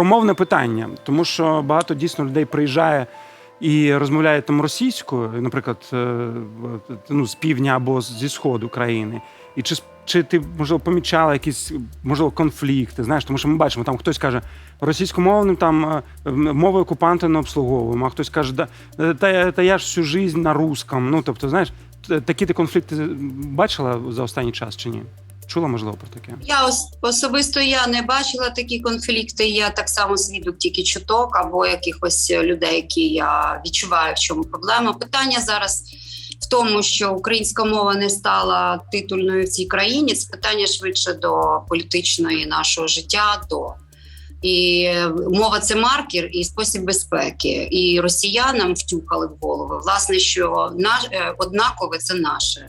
про мовне питання, тому що багато дійсно людей приїжджає і розмовляє там російською, наприклад, е, ну, з півдня або зі сходу країни. І чи, чи ти можливо помічала якісь можливо конфлікти? Знаєш, тому що ми бачимо, там хтось каже російськомовним там е, мови окупанта не обслуговуємо, а хтось каже, да, е, та, та я ж всю жизнь на русском. Ну тобто, знаєш, такі ти конфлікти бачила за останній час чи ні? Чула можливо про таке? Я ос- особисто я не бачила такі конфлікти. Я так само свідок тільки чуток або якихось людей, які я відчуваю, в чому проблема. Питання зараз в тому, що українська мова не стала титульною в цій країні. Це питання швидше до політичної нашого життя. до і е, мова це маркер і спосіб безпеки. І росіянам втюхали в голови, власне, що наш е, однакове це наше.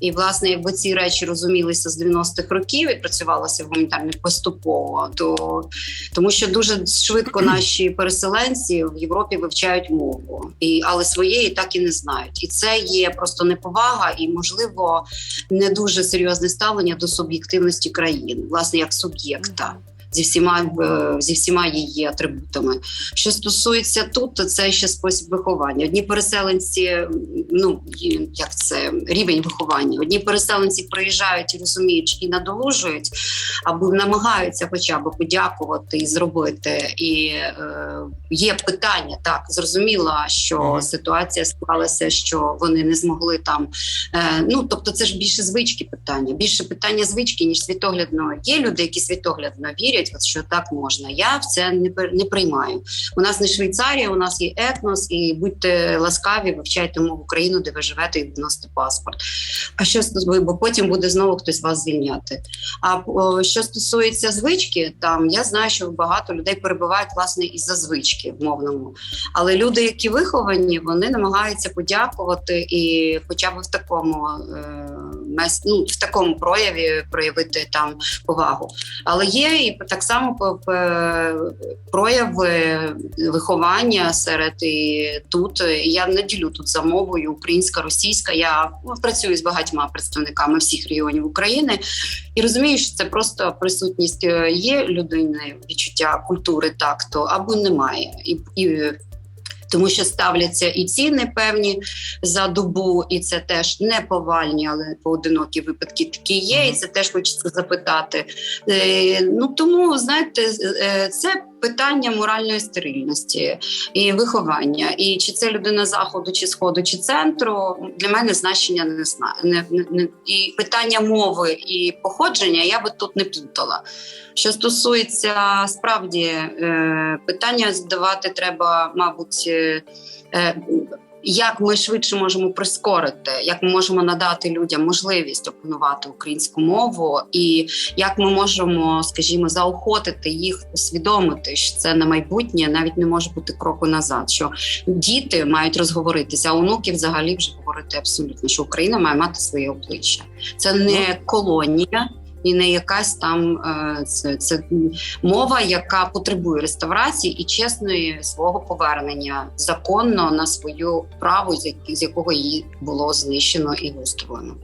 І власне, якби ці речі розумілися з 90-х років і працювалося гуманітарно поступово, то тому що дуже швидко наші переселенці в Європі вивчають мову, і але своєї так і не знають. І це є просто неповага і, можливо, не дуже серйозне ставлення до суб'єктивності країн, власне, як суб'єкта. Зі всіма е, зі всіма її атрибутами. Що стосується тут, то це ще спосіб виховання. Одні переселенці, ну як це рівень виховання. Одні переселенці приїжджають і розуміють і надолужують, або намагаються хоча б подякувати і зробити. І е, є питання так. Зрозуміло, що ситуація склалася, що вони не змогли там. Е, ну тобто, це ж більше звички питання, більше питання звички ніж світоглядного. Є люди, які світоглядно вірять, от що так можна. Я в це не не приймаю. У нас не Швейцарія, у нас є етнос, і будьте ласкаві, вивчайте мову країну, де ви живете, і вносите паспорт. А що стосується, бо потім буде знову хтось вас звільняти. А о, що стосується звички, там я знаю, що багато людей перебувають власне із-за звички в мовному. Але люди, які виховані, вони намагаються подякувати і, хоча б в такому е, ну, в такому прояві проявити там повагу. Але є і так само прояви виховання серед і тут. Я не ділю тут за мовою українська, російська. Я ну, працюю з багатьма представниками всіх регіонів України і розумію, що це просто присутність е, є людини, відчуття культури такту або немає. І, і тому що ставляться і ціни певні за добу, і це теж не повальні, але поодинокі випадки такі є. І це теж хочеться запитати. Е, ну тому знаєте, е, це питання моральної стерильності і виховання. І чи це людина заходу, чи сходу, чи центру для мене значення не знає. Не, не, і питання мови і походження я би тут не плутала. Що стосується справді е, питання задавати треба, мабуть. Як ми швидше можемо прискорити, як ми можемо надати людям можливість опанувати українську мову, і як ми можемо, скажімо, заохотити їх усвідомити, що це на майбутнє навіть не може бути кроку назад. Що діти мають розговоритися, а онуки взагалі вже говорити абсолютно, що Україна має мати своє обличчя. Це не колонія. І не якась там е, це, це мова, яка потребує реставрації і чесної свого повернення законно на свою право, з якого її було знищено і виставлено.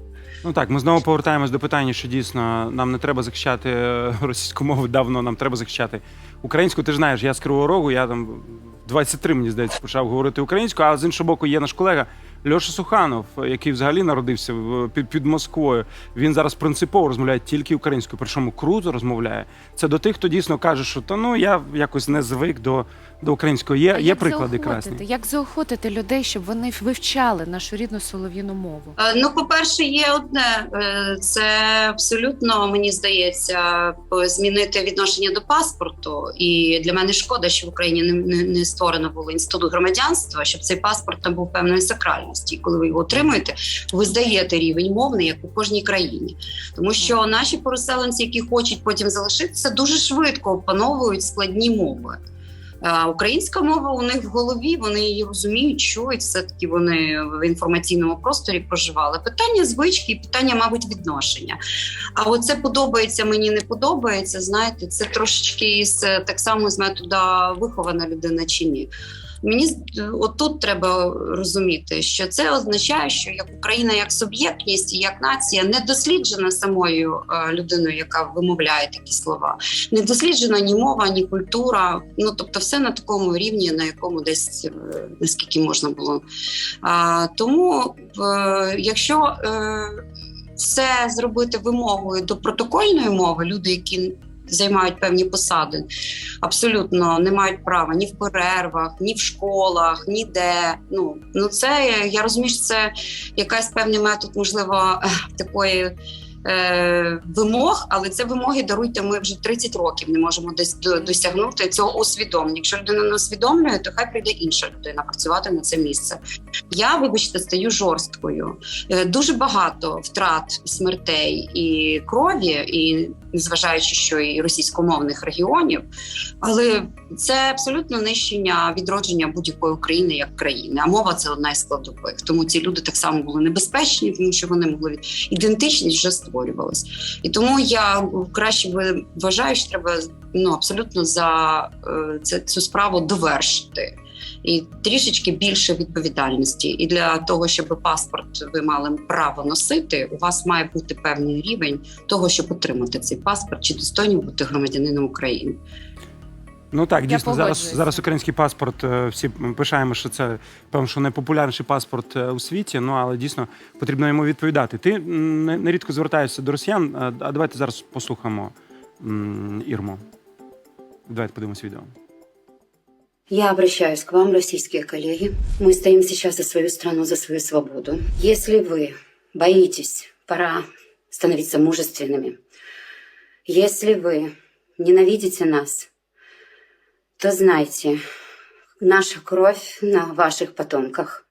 Ну так, ми знову повертаємось до питання, що дійсно нам не треба захищати е, російську мову давно, нам треба захищати українську. Ти ж знаєш, я з Кривого Рогу, я там в 23, мені здається, почав говорити українською, а з іншого боку, є наш колега Льоша Суханов, який взагалі народився в- під, під Москвою. Він зараз принципово розмовляє тільки українською, причому круто розмовляє. Це до тих, хто дійсно каже, що та ну я якось не звик до, до української. Є, А є як приклади заохотити? красні. Як заохотити людей, щоб вони вивчали нашу рідну солов'їну мову? Е, Ну, по-перше, є одне Е, це абсолютно мені здається змінити відношення до паспорту. І для мене шкода, що в Україні не, не, не створено було інститут громадянства, щоб цей паспорт там був певної сакральності. І коли ви його отримуєте, ви здаєте рівень мовний, як у кожній країні. Тому що наші переселенці, які хочуть потім залишитися, дуже швидко опановують складні мови. Українська мова у них в голові, вони її розуміють, чують, все-таки вони в інформаційному просторі проживали. Питання звички, і питання, мабуть, відношення. А оце подобається, мені не подобається. Знаєте, це трошечки так само з метода вихована людина чи ні. Мені отут треба розуміти, що це означає, що як Україна як суб'єктність як нація не досліджена самою е, людиною, яка вимовляє такі слова, не досліджена ні мова, ні культура. Ну тобто, все на такому рівні, на якому десь е, наскільки можна було. Тому, е, якщо е, все зробити вимогою до протокольної мови, люди, які займають певні посади, абсолютно не мають права ні в перервах, ні в школах, ніде. Ну ну це я розумію, що це якась певний метод, можливо, такої. е, Вимог, але це вимоги даруйте. Ми вже 30 років не можемо десь досягнути цього усвідомлення. Якщо людина не усвідомлює, то хай прийде інша людина працювати на це місце. Я, вибачте, стаю жорсткою. Е, Дуже багато втрат смертей і крові, і незважаючи, що і російськомовних регіонів, але це абсолютно нищення відродження будь-якої України як країни. А мова це одна із складових. Тому ці люди так само були небезпечні, тому що вони могли ідентичність вже створювалась. І тому я краще вважаю, що треба ну абсолютно за е, це цю справу довершити. І трішечки більше відповідальності. І для того, щоб паспорт ви мали право носити, у вас має бути певний рівень того, щоб отримати цей паспорт, чи достойні бути громадянином України. Ну так, Я дійсно, зараз, зараз український паспорт, е, всі пишаємо, що це певно, що найпопулярніший паспорт е, у світі. Ну але дійсно потрібно йому відповідати. Ти нерідко звертаєшся до росіян. А давайте зараз послухаємо Ірму. Давайте подивимось відео. Я обращаюсь к вам, российские коллеги. Мы стоим сейчас за свою страну, за свою свободу. Если вы боитесь, пора становиться мужественными. Если вы ненавидите нас, то знайте, наша кровь на ваших потомках.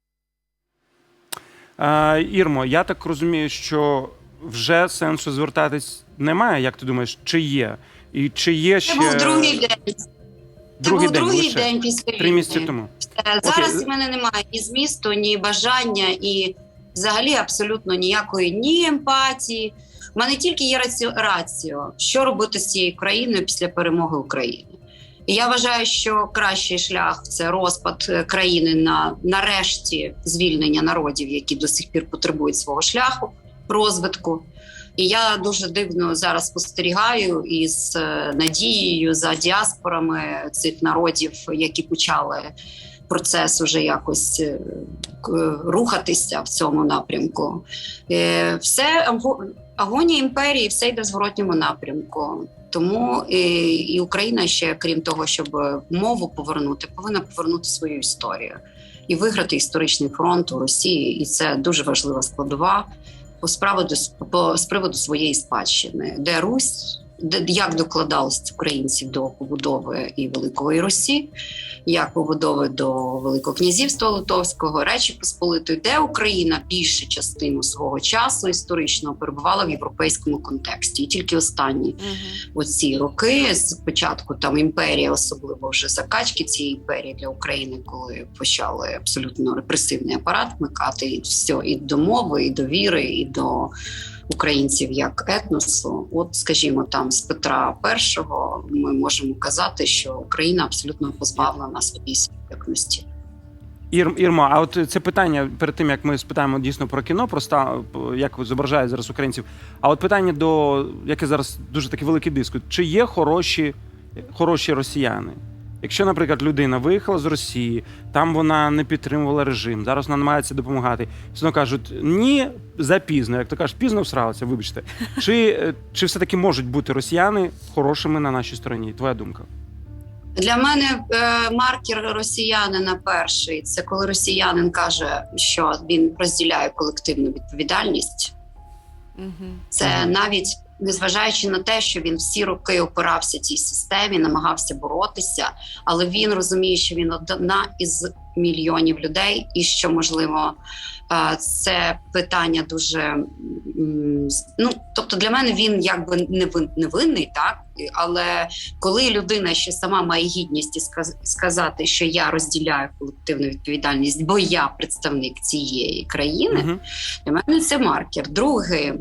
Е, Ірмо, я так розумію, що вже сенсу звертатись немає. Як ти думаєш, чи є? І чи є ще Це був другий день. другий день другий лише? день після три війни. місяці тому? Е, Зараз Окей. в мене немає ні змісту, ні бажання, і взагалі абсолютно ніякої ні емпатії. У мене тільки є раціо, раціо, що робити з цією країною після перемоги України. І я вважаю, що кращий шлях це розпад е, країни на нарешті звільнення народів, які до сих пір потребують свого шляху розвитку. І я дуже дивно зараз спостерігаю із е, надією за діаспорами цих народів, які почали процес уже якось е, рухатися в цьому напрямку. Е, Все агонія імперії, все йде в зворотньому напрямку. Тому і, і Україна ще, крім того, щоб мову повернути, повинна повернути свою історію і виграти історичний фронт у Росії. І це дуже важлива складова по справу з приводу своєї спадщини, де Русь. Як докладались українці до побудови і Великої Русі, як побудови до Великого князівства Литовського, Речі Посполитої, де Україна більшу частину свого часу історично перебувала в європейському контексті, і тільки останні Мгм. оці роки з початку там імперії, особливо вже закачки цієї імперії для України, коли почали абсолютно репресивний апарат вмикати і все і до мови, і до віри, і до українців як етносу. От, скажімо, там з Петра І ми можемо казати, що Україна абсолютно позбавлена своєї суб'єктності. Ір, Ірма, а от це питання перед тим, як ми спитаємо дійсно про кіно, про ста, як зображають зараз українців. А от питання до яке зараз дуже такий великий дискут: чи є хороші, хороші росіяни? Якщо, наприклад, людина виїхала з Росії, там вона не підтримувала режим, зараз вона намагається допомагати. Все кажуть, ні, запізно, як то кажеш, пізно всралися, вибачте. Чи, е, чи все-таки можуть бути росіяни хорошими на нашій стороні? Твоя думка? Для мене е, маркер росіянина перший це коли росіянин каже, що він розділяє колективну відповідальність. Це навіть незважаючи на те, що він всі роки опирався цій системі, намагався боротися, але він розуміє, що він одна із мільйонів людей, і що можливо е, це питання дуже ну тобто для мене він якби не вин- невинний, так але коли людина ще сама має гідність і сказати, що я розділяю колективну відповідальність, бо я представник цієї країни. Мгм. Для мене це маркер. Другий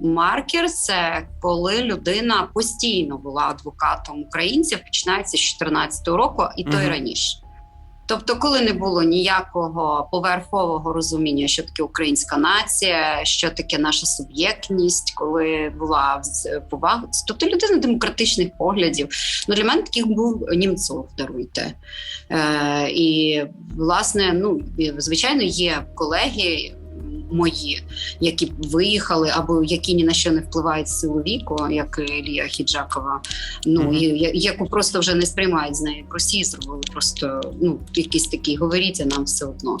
маркер це коли людина постійно була адвокатом українців, починається з 2014 року, і то й раніше. Тобто, коли не було ніякого поверхового розуміння, що таке українська нація, що таке наша суб'єктність, коли була повага, тобто людина демократичних поглядів. Ну для мене таких був Німцов, даруйте. Е, і власне, ну звичайно, є колеги. Мої, які виїхали, або які ні на що не впливають з силу віку, як Лія Хіджакова, ну Мгм. і яку просто вже не сприймають з неї в Росії, зробили просто ну якісь такі говоріть, а нам все одно.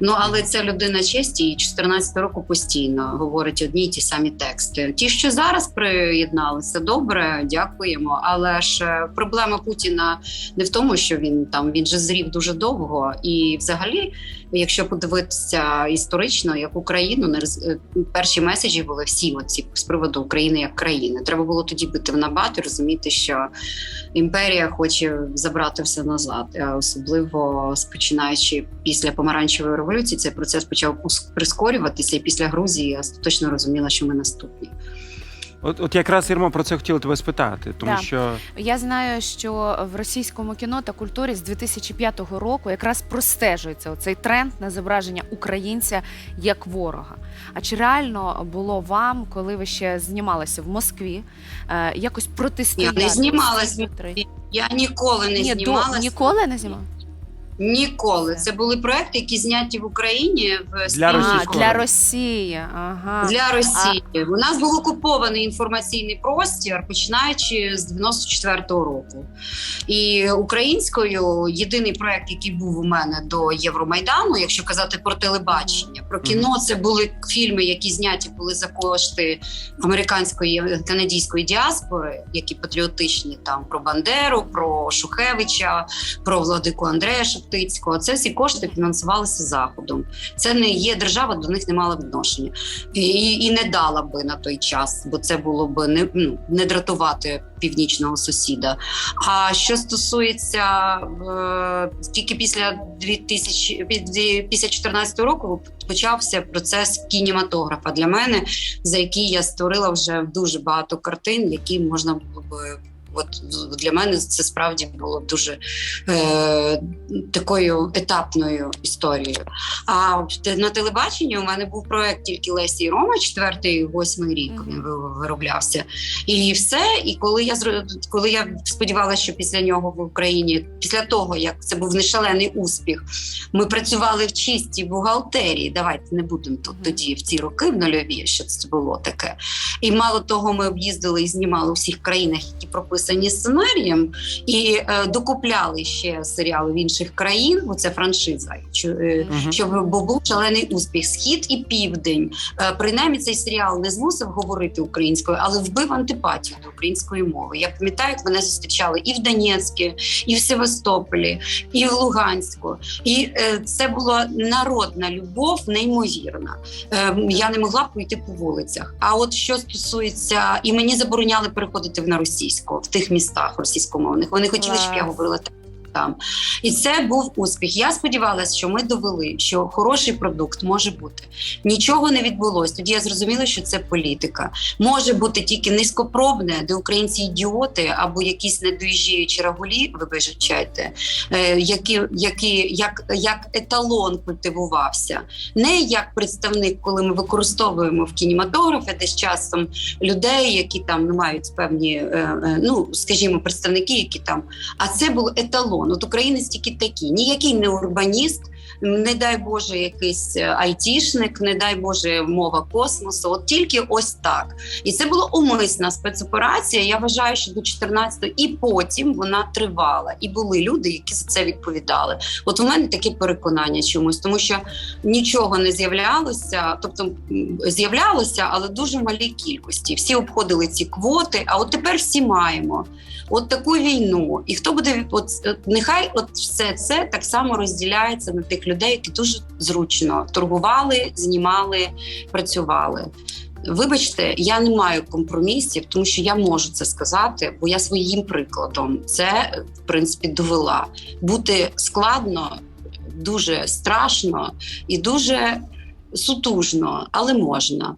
Ну але ця людина честі і 14 року постійно говорить одні й ті самі тексти. Ті, що зараз приєдналися, добре, дякуємо. Але ж е, проблема Путіна не в тому, що він там він же зрів дуже довго, і взагалі, якщо подивитися історично, як Україну е, перші меседжі були всі оці з приводу України як країни. Треба було тоді бити в набат і розуміти, що імперія хоче забрати все назад, особливо спочинаючи після помаранчевої революції, цей процес почав прискорюватися, і після Грузії я точно розуміла, що ми наступні. От, от якраз Ірмо про це хотіла тебе спитати, тому Да. що Я знаю, що в російському кіно та культурі з 2005 року якраз простежується оцей тренд на зображення українця як ворога. А чи реально було вам, коли ви ще знімалися в Москві, е, якось протистояти? Я не знімалась. культурі? Я ніколи не Ні, до, знімалася. ніколи не знімала? Ніколи. Це були проекти, які зняті в Україні в Для А, для Росії. Ага. Для Росії у нас був окупований інформаційний простір, починаючи з 94-го року. І українською єдиний проект, який був у мене до Євромайдану, якщо казати про телебачення, про кіно, це були фільми, які зняті були за кошти американської канадської діаспори, які патріотичні там про Бандеру, про Шухевича, про владику Андрея Шептицького. Це всі кошти фінансувалися заходом. Це не є держава, до них не мала відношення і, і не дала би на той час, бо це було б не, ну, не дратувати північного сусіда. А що стосується е, тільки після 2000, пі- після 14 року почався процес кінематографа для мене, за який я створила вже дуже багато картин, які можна було би. От для мене це справді було дуже е, такою етапною історією. А на телебаченні у мене був проект тільки Лесі і Рома, четвертий, восьмий рік він вироблявся. І все. І коли я коли я сподівалася, що після нього в Україні, після того як це був нешалений успіх, ми працювали в чистій бухгалтерії. Давайте не будемо тут тоді в ці роки в нульові, що це було таке. І мало того, ми об'їздили і знімали у всіх країнах, які прописані сценарієм, і е, докупляли ще серіали в інших країн. Бо це франшиза. Е, щоб бо був шалений успіх. Схід і південь. Е, Принаймні цей серіал не змусив говорити українською, але вбив антипатію до української мови. Я пам'ятаю, як мене зустрічали і в Донецьку, і в Севастополі, і в Луганську. І е, це була народна любов, неймовірна. Е, я не могла пройти по вулицях. А от що стосується, і мені забороняли переходити на російську в тих містах російськомовних. Вони хотіли, щоб я говорила так. Там і це був успіх. Я сподівалася, що ми довели, що хороший продукт може бути. Нічого не відбулося. Тоді я зрозуміла, що це політика. Може бути тільки низькопробне, де українці ідіоти або якісь недоїжджаючі рагулі, вибачайте, е, які, які як, як еталон культивувався, не як представник, коли ми використовуємо в кінематографі десь часом людей, які там не мають певні, е, е, ну скажімо, представники, які там. А це був еталон. От українець тільки такий, ніякий не урбаніст. Не дай Боже, якийсь е, айтішник, не дай Боже, мова космосу. От тільки ось так. І це була умисна спецоперація. Я вважаю, що до 14-го і потім вона тривала. І були люди, які за це відповідали. От у мене таке переконання чомусь, тому що нічого не з'являлося, тобто з'являлося, але дуже малій кількості. Всі обходили ці квоти. А от тепер всі маємо от таку війну. І хто буде от е, нехай от все це так само розділяється на тих людей, які дуже зручно торгували, знімали, працювали. Вибачте, я не маю компромісів, тому що я можу це сказати, бо я своїм прикладом це в принципі довела. Бути складно, дуже страшно і дуже сутужно, але можна.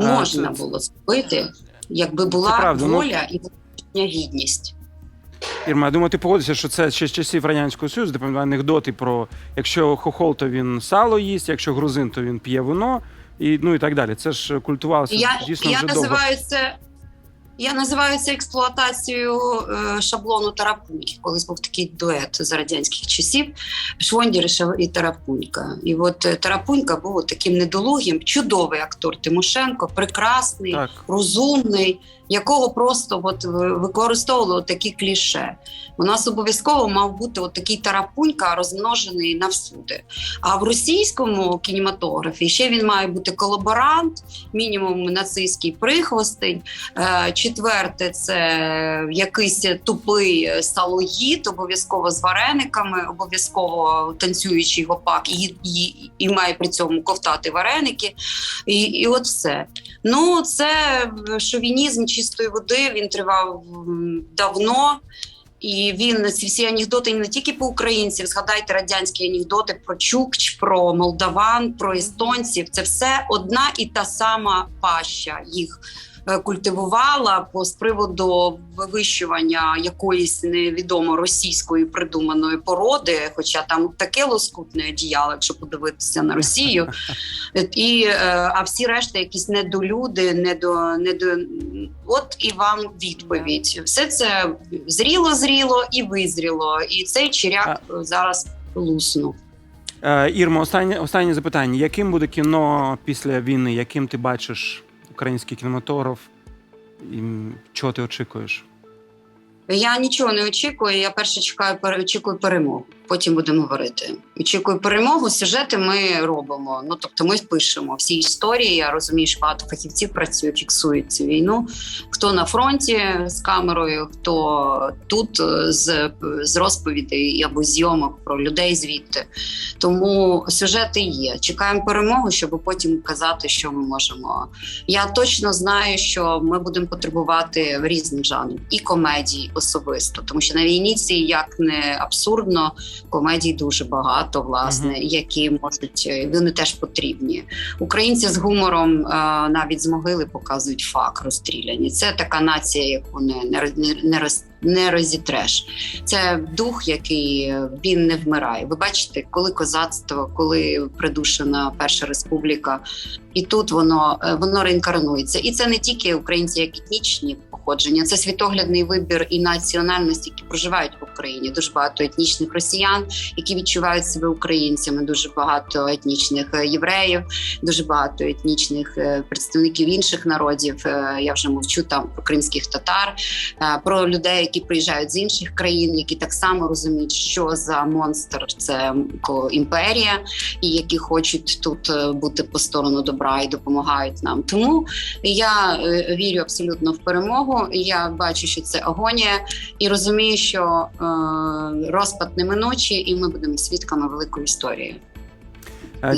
Можна було зробити, якби була правда, ну- воля і гідність. Ірма, я думаю, ти погодишся, що це ще з часів Радянського Союзу, де пам'ятаю анекдоти про якщо хохол, то він сало їсть, якщо грузин, то він п'є вино, і ну і так далі. Це ж культувалося Я, дійсно я вже довго. називаю це. Я називаю це експлуатацією е, шаблону Тарапуньки. Колись був такий дует з радянських часів Швондір і Тарапунька. І от е, Тарапунька був таким недолугим, чудовий актор Тимошенко, прекрасний, Так. розумний, якого просто от використовували такі кліше. У нас обов'язково мав бути от такий тарапунька, розмножений навсюди. А в російському кінематографі ще він має бути колаборант, мінімум нацистський прихвостень. Е, Четверте, це якийсь тупий салоїд, обов'язково з варениками, обов'язково танцюючий гопак, і, і, і має при цьому ковтати вареники. І, і от все. Ну, це шовінізм чистої води. Він тривав давно. І він ці всі анекдоти не тільки по українців. Згадайте радянські анекдоти про чукч, про молдаван, про естонців. Це все одна і та сама паща їх. Е, Культивувала по з приводу вивищування якоїсь невідомо російської придуманої породи, хоча там таке лоскутне одіяло, якщо подивитися на Росію, і е, а всі решта якісь недолюди, недо, недо от і вам відповідь. Все це зріло, зріло і визріло. І цей чиряк зараз луснув. Е, Ірма, останнє, останнє запитання. Яким буде кіно після війни? Яким ти бачиш український кінематограф? І чого ти очікуєш? Я нічого не очікую. Я перше чекаю очікую перемогу. Потім будемо говорити. Очікую перемогу. Сюжети ми робимо. Ну тобто, ми пишемо всі історії. Я розумію, що багато фахівців працює, фіксують цю війну. Хто на фронті з камерою, хто тут е, з, з розповідей або зйомок про людей звідти. Тому сюжети є. Чекаємо перемогу, щоб потім казати, що ми можемо. Я точно знаю, що ми будемо потребувати різних жанрів і комедій особисто, тому що на війні ці як не абсурдно, комедій дуже багато, власне, Мгм. які можуть е, вони теж потрібні. Українці з гумором е, навіть з могили показують факт розстріляні. Це така нація, яку не, не, не, не. Не розітреш. Це дух, який е, він не вмирає. Ви бачите, коли козацтво, коли придушена Перша Республіка, і тут воно, е, воно реінкарнується. І це не тільки українці, як етнічні походження, це світоглядний вибір і національності, які проживають в Україні. Дуже багато етнічних росіян, які відчувають себе українцями. Дуже багато етнічних е, євреїв, дуже багато етнічних представників інших народів. Я вже мовчу там про кримських татар, про людей, які приїжджають з інших країн, які так само розуміють, що за монстр це імперія, і які хочуть тут е, бути по сторону добра і допомагають нам. Тому я е, вірю абсолютно в перемогу. Я бачу, що це агонія, і розумію, що е, розпад неминучий, і ми будемо свідками великої історії.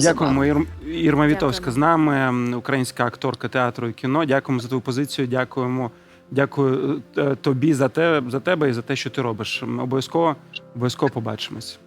Дякуємо, Ір... Ірма Вітовська Дякуємо. з нами, українська акторка театру і кіно. Дякуємо за твою позицію. Дякуємо. Дякую е, тобі за те, за тебе і за те, що ти робиш. Обов'язково, обов'язково побачимось.